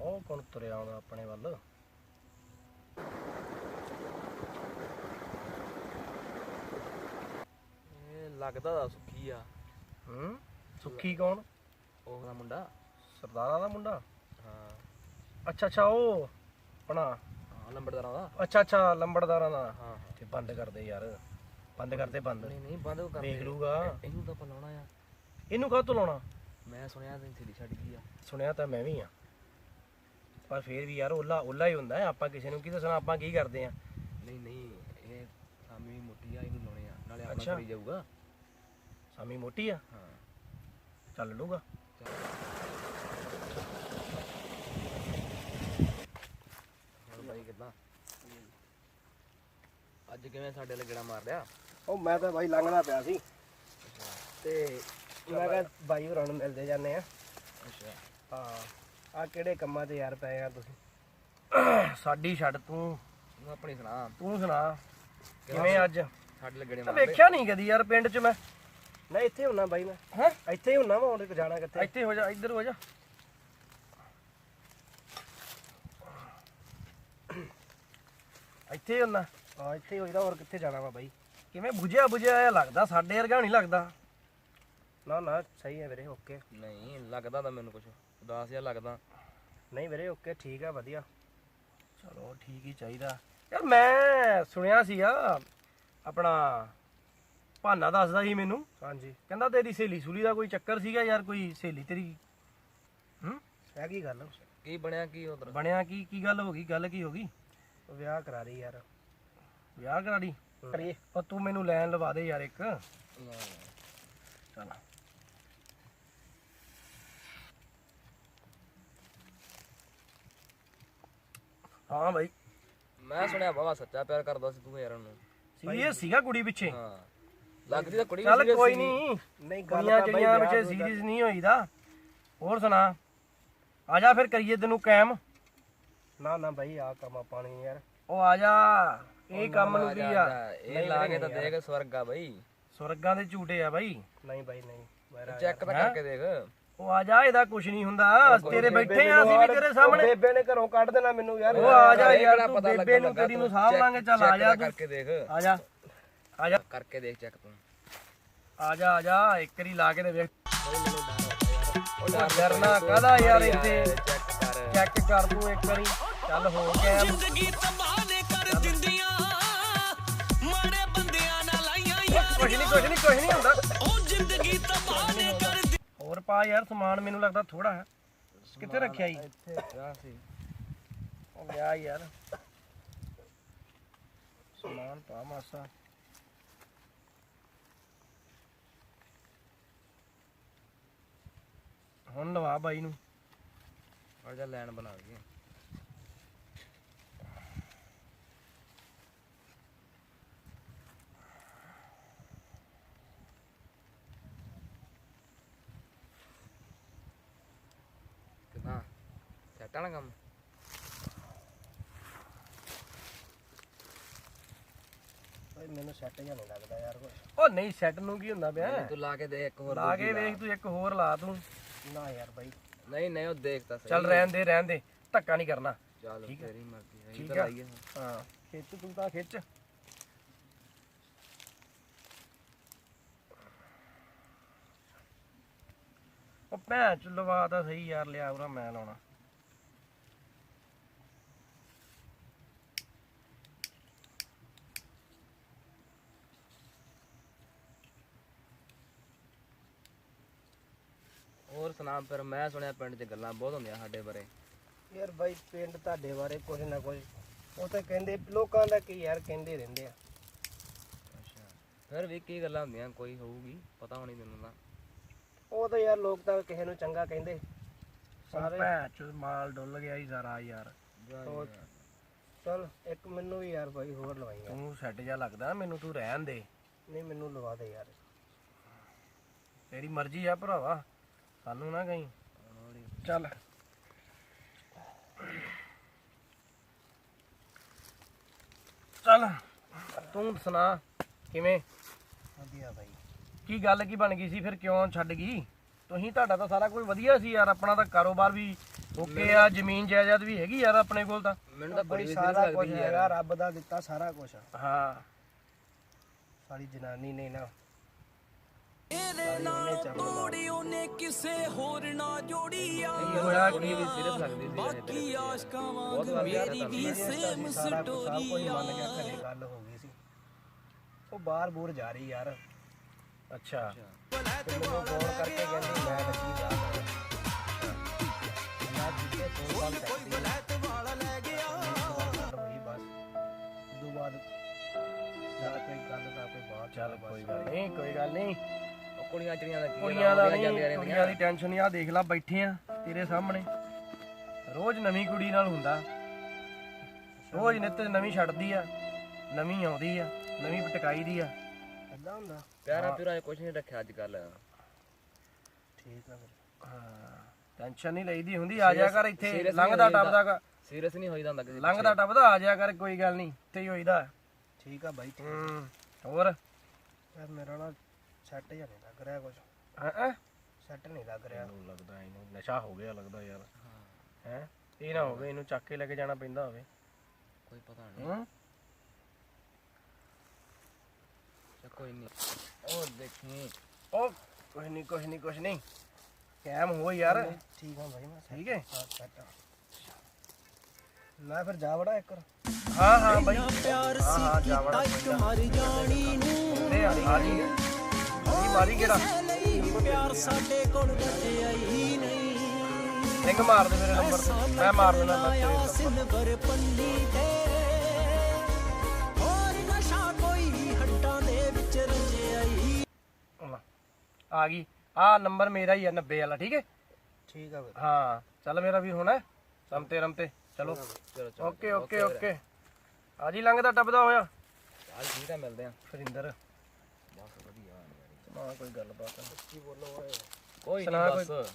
ਉਹ ਕੌਣ ਤੁਰਿਆ ਆਉਂਦਾ ਆਪਣੇ ਵੱਲ? ਇਹ ਲੱਗਦਾ ਦਾ ਸੁੱਕੀ ਆ। ਹੂੰ? ਸੁੱਖੀ ਕੌਣ? ਉਹ ਦਾ ਮੁੰਡਾ। ਸਰਦਾਰਾਂ ਦਾ ਮੁੰਡਾ? ਹਾਂ। ਅੱਛਾ ਅੱਛਾ ਉਹ ਆਪਣਾ। ਹਾਂ ਲੰਬੜਦਾਰਾਂ ਦਾ। ਅੱਛਾ ਅੱਛਾ ਲੰਬੜਦਾਰਾਂ ਦਾ। ਹਾਂ ਤੇ ਬੰਦ ਕਰਦੇ ਯਾਰ। ਬੰਦ ਕਰਦੇ ਬੰਦ। ਨਹੀਂ ਨਹੀਂ ਬੰਦ ਕਰ ਵੇਖ ਲੂਗਾ ਇਹਨੂੰ ਤਾਂ ਆਪਾਂ ਲਾਉਣਾ ਆ। ਇਹਨੂੰ ਕਾਹ ਤੋਂ ਲਾਉਣਾ? ਮੈਂ ਸੁਣਿਆ ਤੈਨੂੰ ਥੇੜੀ ਛੱਡ ਗਈ ਆ। ਸੁਣਿਆ ਤਾਂ ਮੈਂ ਵੀ ਆ। ਪਰ ਫੇਰ ਵੀ ਯਾਰ ਓਲਾ ਓਲਾ ਹੀ ਹੁੰਦਾ ਹੈ ਆਪਾਂ ਕਿਸੇ ਨੂੰ ਕੀ ਦੱਸਣਾ ਆਪਾਂ ਕੀ ਕਰਦੇ ਆ ਨਹੀਂ ਨਹੀਂ ਇਹ ਸਾਮੀ ਮੋਟੀ ਆ ਇਹਨੂੰ ਲਾਉਣੇ ਆ ਨਾਲੇ ਆਪਣਾ ਅੱਛਾ। ਕਰੀ ਜਾਊਗਾ। ਸਾਮੀ ਮੋਟੀ ਆ? ਹਾਂ। ਚੱਲ ਲੂਗਾ ਹੁਣ ਬਾਈ ਕਿੱਦਾਂ? ਅੱਜ ਕਿਵੇਂ ਸਾਡੇ ਲੱਗੜਾ ਮਾਰ ਲਿਆ? ਉਹ ਮੈਂ ਤਾਂ ਬਾਈ ਲੰਘਦਾ ਪਿਆ ਸੀ। ਤੇ ਮੈਂ ਕਿਹਾ ਬਾਈ। ਹੋਰਾਂ ਨੂੰ ਮਿਲਦੇ ਜਾਂਦੇ ਆ ਅੱਛਾ। ਹਾਂ। ਆ ਕਿਹੜੇ ਕੰਮਾਂ ਤੇ ਯਾਰ ਪਏ ਆ ਤੁਸੀਂ? ਸਾਡੀ ਛੱਡ ਤੂੰ ਤੂੰ ਆਪਣੀ ਸੁਣਾ। ਤੂੰ ਸੁਣਾ ਕਿਵੇਂ ਅੱਜ? ਸਾਡੇ ਲੱਗੜੇ ਤਾਂ ਮਾਰ ਵੇਖਿਆ ਨਹੀਂ ਕਦੀ ਯਾਰ ਪਿੰਡ 'ਚ ਮੈਂ। ਮੈਂ ਇੱਥੇ ਹੁੰਨਾ ਬਾਈ ਮੈਂ। ਹੈ? ਇੱਥੇ ਹੀ ਹੁੰਨਾ ਮੈਂ ਹੁਣ ਜਾਣਾ ਕਿੱਥੇ? ਇੱਥੇ ਹੋ ਜਾ ਇੱਧਰ ਹੋ ਜਾ। ਇੱਥੇ ਹੁੰਨਾ। ਹਾਂ ਇੱਥੇ ਹੋਈਦਾ ਹੋਰ ਕਿੱਥੇ ਜਾਣਾ ਵਾ ਬਾਈ? ਕਿਵੇਂ ਬੁਝਿਆ ਬੁਝਿਆ ਲੱਗਦਾ ਸਾਡੇ ਵਰਗਾ ਨਹੀਂ ਲੱਗਦਾ। ਨਾ ਨਾ ਸਹੀ ਹੈ ਵੀਰੇ ਓਕੇ ਨਹੀਂ ਲੱਗਦਾ ਤਾਂ ਮੈਨੂੰ ਕੁਝ ਉਦਾਸ ਜਿਹਾ ਲੱਗਦਾ। ਨਹੀਂ ਵੀਰੇ ਓਕੇ ਠੀਕ ਆ ਵਧੀਆ। ਚਲੋ ਠੀਕ ਹੀ ਚਾਹੀਦਾ। ਯਾਰ ਮੈਂ ਸੁਣਿਆ ਸੀਗਾ ਆਪਣਾ ਭਾਨਾ ਦੱਸਦਾ ਸੀ ਮੈਨੂੰ। ਹਾਂਜੀ। ਕਹਿੰਦਾ ਤੇਰੀ ਸਹੇਲੀ ਸੁਲੀ ਦਾ ਕੋਈ ਚੱਕਰ ਸੀਗਾ ਯਾਰ ਕੋਈ ਸਹੇਲੀ ਤੇਰੀ? ਹੂੰ? ਹੈਗੀ ਗੱਲ ਕੀ ਬਣਿਆ ਕੀ ਉਧਰ? ਬਣਿਆ ਕੀ ਕੀ ਗੱਲ ਹੋ ਗਈ? ਗੱਲ ਕੀ ਹੋ ਗਈ? ਵਿਆਹ ਕਰਾ ਰਹੀ ਯਾਰ। ਵਿਆਹ ਕਰਾ ਲਈ? ਕਰੀਏ। ਤੂੰ ਮੈਨੂੰ ਲੈਣ ਲਵਾ ਦੇ ਯਾਰ ਇੱਕ। ਚੱਲ। ਹਾਂ ਭਾਈ ਮੈਂ ਸੁਣਿਆ ਬਾਬਾ ਸੱਚਾ ਪਿਆਰ ਕਰਦਾ ਸੀ ਤੂੰ ਯਾਰ ਨੂੰ ਸੀਰੀਅਸ ਸੀਗਾ ਕੁੜੀ ਪਿੱਛੇ। ਹਾਂ। ਲੱਗਦੀ ਤਾਂ ਕੁੜੀ ਚੱਲ ਕੋਈ। ਨਹੀਂ। ਨਹੀਂ ਗੱਲ ਬਾਈ ਵਿਆਹ ਵਿੱਚ ਸੀਰੀਅਸ ਨਹੀਂ ਹੋਈਦਾ। ਹੋਰ ਸੁਣਾ। ਆ ਜਾ ਫਿਰ ਕਰੀਏ ਤੈਨੂੰ ਕਾਇਮ। ਨਾ ਨਾ ਬਾਈ ਆ ਕੰਮ ਆਪਾਂ ਨਹੀਂ ਯਾਰ। ਉਹ ਆ ਜਾ। ਇਹ ਕੰਮ ਨੂੰ ਕੀ ਆ? ਇਹ ਲਾ ਕੇ ਤਾਂ ਦੇਖ ਸਵਰਗ ਬਈ। ਸੁਰਗਾਂ ਦੇ ਝੂਟੇ ਆ ਬਾਈ। ਨਹੀਂ ਬਾਈ ਨਹੀਂ ਚੈੱਕ ਤਾਂ ਕਰਕੇ ਦੇਖ। ਉਹ ਆ ਜਾ ਇਹਦਾ ਕੁਝ ਨਹੀਂ ਹੁੰਦਾ। ਤੇਰੇ ਬੈਠੇ ਆ ਅਸੀਂ ਵੀ ਤੇਰੇ ਸਾਹਮਣੇ। ਬੇਬੇ ਨੇ ਘਰੋਂ ਕੱਢ ਦੇਣਾ ਮੈਨੂੰ ਯਾਰ। ਉਹ ਆ ਜਾ ਯਾਰ ਤੂੰ ਬੇਬੇ ਨੂੰ ਤੇਰੀ ਨੂੰ check- ਲਾਂਗੇ ਚੱਲ ਆ ਜਾ ਕਰਕੇ ਦੇਖ। ਆ ਜਾ। ਆ ਜਾ। ਕਰਕੇ ਦੇਖ ਚੈੱਕ ਤੂੰ। ਆ ਜਾ ਆ ਜਾ ਇੱਕ ਵਾਰੀ ਲਾ ਕੇ ਤੇ ਵੇਖ। ਉਹ ਡਰਨਾ ਕਾਹਦਾ ਯਾਰ ਇੱਥੇ? ਚੈੱਕ ਕਰ। ਚੈੱਕ ਕਰ ਤੂੰ ਇੱਕ ਵਾਰੀ। ਚੱਲ ਹੋ ਗਿਆ। ਜ਼ਿੰਦਗੀ ਤਬਾਹ ਨੇ ਕਰ ਦਿੰਦੀਆਂ। ਮਾੜੇ ਬੰਦਿਆਂ ਨਾਲ ਆਈਆਂ ਯਾਰ ਕੁਝ ਨਹੀਂ ਕੁਝ ਨਹੀਂ ਕੁਝ ਨਹੀਂ ਹੁੰਦਾ। ਪਾ ਯਾਰ ਸਮਾਨ ਮੈਨੂੰ ਲੱਗਦਾ ਥੋੜਾ ਹੈ। ਕਿੱਥੇ ਰੱਖਿਆ ਈ ਇੱਥੇ ਆ ਸੀ। ਉਹ ਲਿਆ ਯਾਰ। ਸਮਾਨ ਪਾ ਮਾਸਾ। ਹੁਣ ਲਵਾ ਬਾਈ ਨੂੰ। ਆ ਜਾ ਲਾਈਨ ਬਣਾ ਕੇ ਕਿਦਾਂ ਨਾ ਕੰਮ ਬਾਈ ਮੈਨੂੰ ਸੈੱਟ ਜਿਹਾ ਨਹੀਂ ਲੱਗਦਾ ਯਾਰ ਕੁਛ ਉਹ ਨਹੀਂ ਸੈੱਟ ਨੂੰ ਕੀ ਹੁੰਦਾ ਪਿਆ ਤੂੰ ਲਾ ਕੇ ਦੇ ਇੱਕ ਹੋਰ ਲਾ ਕੇ ਵੇਖ ਤੂੰ ਇੱਕ ਹੋਰ ਲਾ ਤੂੰ ਨਾ ਯਾਰ ਬਾਈ ਨਹੀਂ ਨਹੀਂ ਉਹ ਦੇਖ ਤਾਂ ਸਹੀ ਚੱਲ ਰਹਿਣ ਦੇ ਰਹਿਣ ਦੇ ਧੱਕਾ ਨਹੀਂ ਕਰਨਾ ਚੱਲ। ਤੇਰੀ ਮਰਜ਼ੀ ਹੈ ਠੀਕ। ਆਈਏ ਹਾਂ ਖਿੱਚ ਤੂੰ ਤਾਂ ਖਿੱਚ ਉਹ ਭੈਣ ਚ ਲਵਾ ਤਾਂ ਸਹੀ ਯਾਰ ਲਿਆ ਉਰਾ ਮੈਂ ਲਾਉਣਾ ਹੋਰ ਸੁਣਾ ਫਿਰ ਮੈਂ ਸੁਣਿਆ ਪਿੰਡ 'ਚ ਗੱਲਾਂ ਬਹੁਤ ਹੁੰਦੀਆਂ ਸਾਡੇ ਬਾਰੇ। ਯਾਰ ਬਾਈ ਪਿੰਡ ਤੁਹਾਡੇ ਬਾਰੇ ਕੁਝ ਨਾ ਕੁਝ ਉਹ ਤਾਂ ਕਹਿੰਦੇ ਲੋਕਾਂ ਦਾ ਕੀ ਯਾਰ ਕਹਿੰਦੇ ਰਹਿੰਦੇ ਆ। ਅੱਛਾ ਫਿਰ ਵੀ ਕੀ ਗੱਲਾਂ ਹੁੰਦੀਆਂ ਕੋਈ ਹੋਊਗੀ ਪਤਾ ਹੋਣੀ ਤੈਨੂੰ ਤਾਂ। ਉਹ ਤਾਂ ਯਾਰ ਲੋਕ ਤਾਂ ਕਿਸੇ ਨੂੰ ਚੰਗਾ ਕਹਿੰਦੇ। ਸਾਰੇ ਭੈਣ ਚ ਮਾਲ ਡੁੱਲ ਗਿਆ ਹੀ ਸਾਰਾ ਯਾਰ। ਹੋਰ। ਚਲ ਇੱਕ ਮੈਨੂੰ ਵੀ ਯਾਰ ਬਾਈ ਹੋਰ ਲਵਾਈ ਯਾਰ ਤੂੰ ਸੈੱਟ ਜਾ ਲੱਗਦਾ ਮੈਨੂੰ ਤੂੰ ਰਹਿਣ ਦੇ। ਨਹੀਂ ਮੈਨੂੰ ਲਵਾ ਦੇ ਯਾਰ। ਤੇਰੀ ਮਰਜ਼ੀ ਆ ਭਰਾਵਾ। ਸਾਨੂੰ ਨਾ ਕਹੀਂ। ਚੱਲ। ਚੱਲ। ਤੂੰ ਸੁਣਾ ਕਿਵੇਂ? ਵਧੀਆ ਬਾਈ। ਕੀ ਗੱਲ ਕੀ ਬਣ ਗਈ ਸੀ? ਫਿਰ ਕਿਉਂ ਛੱਡ ਗਈ? ਤੁਸੀਂ ਤੁਹਾਡਾ ਤਾਂ ਸਾਰਾ ਕੁਝ ਵਧੀਆ ਸੀ ਯਾਰ। ਆਪਣਾ ਤਾਂ ਕਾਰੋਬਾਰ ਵੀ ਓਕੇ ਆ ਜ਼ਮੀਨ ਜਾਇਦਾਦ ਵੀ ਹੈਗੀ ਯਾਰ ਆਪਣੇ ਕੋਲ ਤਾਂ। ਮੈਨੂੰ ਤਾਂ ਬੜੀ ਸਾਰਾ ਕੁਝ ਲੱਗਦੀ ਹੈਗਾ ਯਾਰ। ਰੱਬ ਦਾ ਦਿੱਤਾ ਸਾਰਾ ਕੁਝ। ਹਾਂ। ਸਾਡੀ ਜਨਾਨੀ ਨੇ ਨਾ ਇਹਦੇ ਨਾਲ ਤੋੜੀ ਉਹਨੇ ਕਿਸੇ ਹੋਰ ਨਾਲ ਜੋੜੀ ਆ ਬਾਕੀ ਆਸ਼ਕਾਂ ਵਾਂਗ ਮੇਰੀ ਵੀ ਸੇਮ ਸਟੋਰੀ ਆ। ਗੱਲ ਹੋ ਗਈ ਸੀ। ਉਹ ਬਾਹਰ ਬੂਰ ਜਾ ਰਹੀ ਯਾਰ। ਅੱਛਾ। ਤੇ ਮੈਨੂੰ ਫੋਨ ਕਰਕੇ ਕਹਿੰਦੀ ਮੈਂ ਲੱਗੀ ਜਾ ਮੈਂ ਜਿੱਤੇ ਫੋਨ ਕਰਦੀ ਚੱਲ ਕੋਈ ਗੱਲ ਨਹੀਂ ਕੋਈ ਗੱਲ ਨਹੀਂ। ਉਹ ਕੁੜੀਆਂ ਚੜੀਆਂ ਦਾ ਕੀ ਕੁੜੀਆਂ ਦਾ ਨਹੀਂ ਕੁੜੀਆਂ ਦੀ ਟੈਨਸ਼ਨ ਨਹੀਂ ਆ ਦੇਖ ਲੈ ਬੈਠੇ ਆ ਤੇਰੇ ਸਾਹਮਣੇ। ਰੋਜ਼ ਨਵੀਂ ਕੁੜੀ ਨਾਲ ਹੁੰਦਾ। ਰੋਜ਼ ਨਿੱਤ ਨਵੀਂ ਛੱਡਦੀ ਆ ਨਵੀਂ ਆਉਂਦੀ ਆ ਨਵੀਂ ਪਟਕਾਈ ਦੀ ਆ। ਏਦਾਂ ਹੁੰਦਾ। ਪਿਆਰਾ ਪਿਆਰਾ ਕੁਝ ਨਹੀਂ ਰੱਖਿਆ ਅੱਜ ਕੱਲ ਠੀਕ ਆ ਫਿਰ। ਹਾਂ ਟੈਨਸ਼ਨ ਨਹੀਂ ਲਈਦੀ ਹੁੰਦੀ ਆ ਜਾ ਕਰ ਇੱਥੇ ਲੰਘਦਾ ਟੱਪਦਾ ਸੀਰੀਅਸ ਨਹੀਂ ਹੋਈਦਾ ਹੁੰਦਾ ਕਿਸੇ ਲੰਘਦਾ ਟੱਪਦਾ ਆ ਜਾ ਕਰ ਕੋਈ ਗੱਲ ਨਹੀਂ ਇੱਥੇ ਹੀ ਹੋਈਦਾ। ਠੀਕ ਆ ਬਾਈ ਹੋਰ? ਯਾਰ ਮੇਰਾ ਨਾ ਸੈੱਟ ਜਿਹਾ ਨਹੀਂ ਲੱਗ ਰਿਹਾ ਕੁਝ ਹਾਂ ਸੈੱਟ ਨਹੀਂ ਲੱਗ ਰਿਹਾ। ਇਹਨੂੰ ਲੱਗਦਾ ਇਹਨੂੰ ਨਸ਼ਾ ਹੋ ਗਿਆ ਲੱਗਦਾ ਯਾਰ। ਹੈ। ਇਹ ਨਾ ਹੋਵੇ ਇਹਨੂੰ ਚੱਕ ਕੇ ਲੈ ਕੇ ਜਾਣਾ ਪੈਂਦਾ ਹੋਵੇ। ਕੋਈ ਪਤਾ ਨਹੀਂ। ਹੂੰ? ਚੱਲ ਕੋਈ ਨਹੀਂ। ਉਹ ਦੇਖੀ। ਉਹ ਕੁਛ ਨਹੀਂ ਕੁਛ ਨਹੀਂ ਕੁਛ ਨਹੀਂ। ਕੈਮ ਹੋ ਯਾਰ। ਠੀਕ ਆ ਬਾਈ ਮੈਂ ਠੀਕ ਹੈ? ਸੈੱਟ ਮੈਂ ਫਿਰ ਜਾ ਵੜਾ ਇੱਕ। ਹਾਂ ਹਾਂ ਬਾਈ। ਪਿਆਰ ਹਾਂ ਹਾਂ ਜਾ ਵੜਾ ਇੱਕ ਮਰ ਜਾਣੀ ਨੂੰ ਆ ਆ ਜੀ। ਜੀ ਮਾਰੀ ਕਿਹੜਾ ਲਈ ਪਿਆਰ ਸਾਡੇ ਕੋਲ ਬਚਿਆ ਹੀ ਨਹੀਂ ਸਿੰਘ ਮਾਰ ਦੇ ਮੇਰੇ ਨੰਬਰ ਤੇ। ਮੈਂ ਮਾਰ ਦੇਣਾ ਮੈਂ ਤੇਰੇ ਆਇਆ number ਸਿਲਵਰ ਪੰਨੀ ਤੇ। ਹੋਰ ਨਸ਼ਾ ਕੋਈ ਹੱਟਾਂ ਦੇ ਵਿੱਚ ਰਚਿਆ ਹੀ ਤੇ। ਲੈ, ਆ ਗਈ। ਆ ਨੰਬਰ ਮੇਰਾ ਹੀ ਆ 90 ਵਾਲਾ ਠੀਕ ਹੈ? ਠੀਕ ਆ ਫਿਰ। ਹਾਂ ਚੱਲ ਮੇਰਾ ਵੀ ਹੋਣਾ ਰਮਤੇ ਰਮਤੇ ਚਲੋ। ਚਲੋ ਓਕੇ ਓਕੇ ਓਕੇ ਆ ਜੀ ਲੰਘਦਾ ਟੱਪਦਾ ਹੋਇਆ। ਚੱਲ ਠੀਕ ਆ ਮਿਲਦੇ ਆ। ਫਰਿੰਦਰ। ਨਾ ਕੋਈ ਗੱਲਬਾਤ ਕੀ ਬੋਲੋ ਓਏ? ਕੋਈ ਸੁਣਾ ਨਹੀਂ ਬਸ।